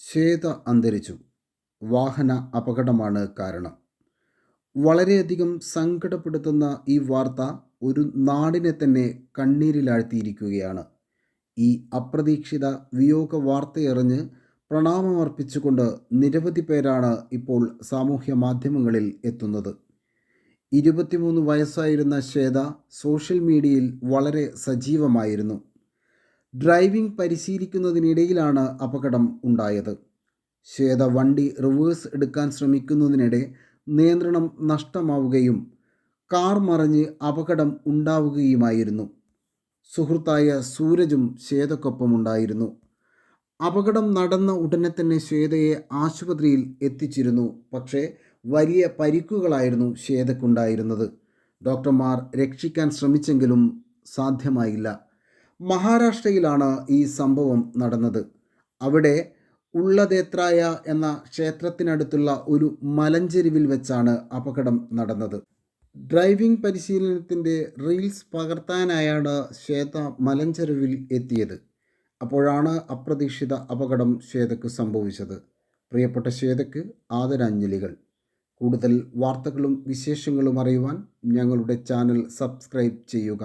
ശ്വേത അന്തരിച്ചു. വാഹന അപകടമാണ് കാരണം. വളരെയധികം സങ്കടപ്പെടുത്തുന്ന ഈ വാർത്ത ഒരു നാടിനെ തന്നെ കണ്ണീരിലാഴ്ത്തിയിരിക്കുകയാണ്. ഈ അപ്രതീക്ഷിത വിയോഗ വാർത്തയറിഞ്ഞ് പ്രണാമമർപ്പിച്ചുകൊണ്ട് നിരവധി പേരാണ് ഇപ്പോൾ സാമൂഹ്യ മാധ്യമങ്ങളിൽ എത്തുന്നത്. ഇരുപത്തിമൂന്ന് വയസ്സായിരുന്ന ശ്വേത സോഷ്യൽ മീഡിയയിൽ വളരെ സജീവമായിരുന്നു. ഡ്രൈവിംഗ് പരിശീലിക്കുന്നതിനിടയിലാണ് അപകടം ഉണ്ടായത്. ശ്വേത വണ്ടി റിവേഴ്സ് എടുക്കാൻ ശ്രമിക്കുന്നതിനിടെ നിയന്ത്രണം നഷ്ടമാവുകയും കാർ മറിഞ്ഞ് അപകടം ഉണ്ടാവുകയുമായിരുന്നു. സുഹൃത്തായ സൂരജും ശ്വേതക്കൊപ്പമുണ്ടായിരുന്നു. അപകടം നടന്ന ഉടനെ തന്നെ ശ്വേതയെ ആശുപത്രിയിൽ എത്തിച്ചിരുന്നു. പക്ഷേ വലിയ പരിക്കുകളായിരുന്നു ശ്വേതക്കുണ്ടായിരുന്നത്. ഡോക്ടർമാർ രക്ഷിക്കാൻ ശ്രമിച്ചെങ്കിലും സാധ്യമായില്ല. മഹാരാഷ്ട്രയിലാണ് ഈ സംഭവം നടന്നത്. അവിടെ ഉള്ളതേത്രായ എന്ന ക്ഷേത്രത്തിനടുത്തുള്ള ഒരു മലഞ്ചെരിവിൽ വെച്ചാണ് അപകടം നടന്നത്. ഡ്രൈവിംഗ് പരിശീലനത്തിന്റെ റീൽസ് പകർത്താനായാണ് ശ്വേത മലഞ്ചെരുവിൽ എത്തിയത്. അപ്പോഴാണ് അപ്രതീക്ഷിത അപകടം ശ്വേതയ്ക്ക് സംഭവിച്ചത്. പ്രിയപ്പെട്ട ശ്വേതയ്ക്ക് ആദരാഞ്ജലികൾ. കൂടുതൽ വാർത്തകളും വിശേഷങ്ങളും അറിയുവാൻ ഞങ്ങളുടെ ചാനൽ സബ്സ്ക്രൈബ് ചെയ്യുക.